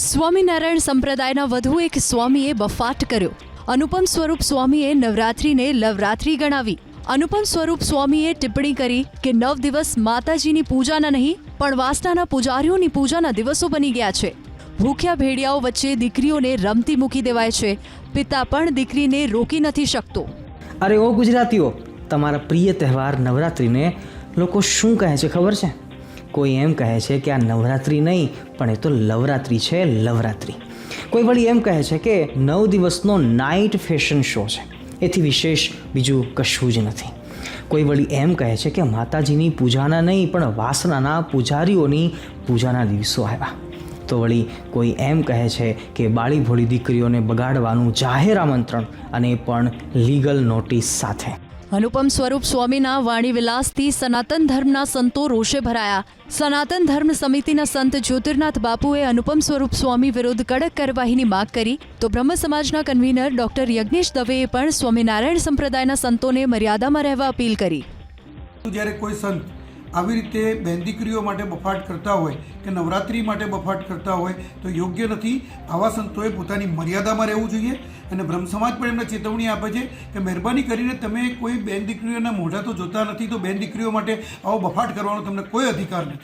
સ્વામિનારાયણ સંપ્રદાયના વધુ એક સ્વામીએ બફાટ કર્યો. અનુપમ સ્વરૂપ સ્વામીએ નવરાત્રિને લવરાત્રિ ગણાવી. અનુપમ સ્વરૂપ સ્વામીએ ટિપ્પણી કરી કે નવ દિવસ માતાજીની પૂજાના નહીં, પણ વાસનાના પૂજારીઓની પૂજાના દિવસો બની ગયા છે. ભૂખ્યા ભેડિયાઓ વચ્ચે દીકરીઓને રમતી મૂકી દેવાય છે. પિતા પણ દીકરીને રોકી નથી શકતો. અરે ઓ ગુજરાતીઓ, તમારા પ્રિય તહેવાર નવરાત્રિને લોકો શું કહે છે ખબર છે? કોઈ એમ કહે છે કે આ નવરાત્રિ નહીં, પણ એ તો લવરાત્રિ છે, લવરાત્રિ. કોઈ વળી એમ કહે છે કે નવ દિવસનો નાઇટ ફેશન શો છે. એથી વિશેષ બીજું કશું જ નથી. કોઈ વળી એમ કહે છે કે માતાજીની પૂજાના નહીં, પણ વાસનાના પૂજારીઓની પૂજાના દિવસો આવ્યા. તો વળી કોઈ એમ કહે છે કે બાળી ભોળી દીકરીઓને બગાડવાનું જાહેર આમંત્રણ અને પણ લીગલ નોટિસ સાથે. અનુપમ સ્વરૂપ સ્વામીના વાણી વિલાસથી સનાતન ધર્મના સંતો રોષે ભરાયા. સનાતન ધર્મ સમિતિના સંત જ્યોતિર્નાથ બાપુએ અનુપમ સ્વરૂપ સ્વામી વિરુદ્ધ કડક કાર્યવાહીની માગ કરી તો બ્રહ્મ સમાજના કન્વીનર ડોક્ટર યજ્ઞેશ દવેએ પણ સ્વામિનારાયણ સંપ્રદાયના સંતોને મર્યાદામાં રહેવા અપીલ કરી. જ્યારે કોઈ સંત આવી રીતે બહેન દીકરીઓ માટે બફાટ કરતા હોય કે નવરાત્રિ માટે બફાટ કરતા હોય તો યોગ્ય નથી. આવા સંતોએ પોતાની મર્યાદામાં રહેવું જોઈએ અને બ્રહ્મ સમાજ પણ એમને ચેતવણી આપે છે કે મહેરબાની કરીને તમે કોઈ બેન દીકરીઓના મોઢા તો જોતા નથી તો બહેન દીકરીઓ માટે આવો બફાટ કરવાનો તમને કોઈ અધિકાર નથી.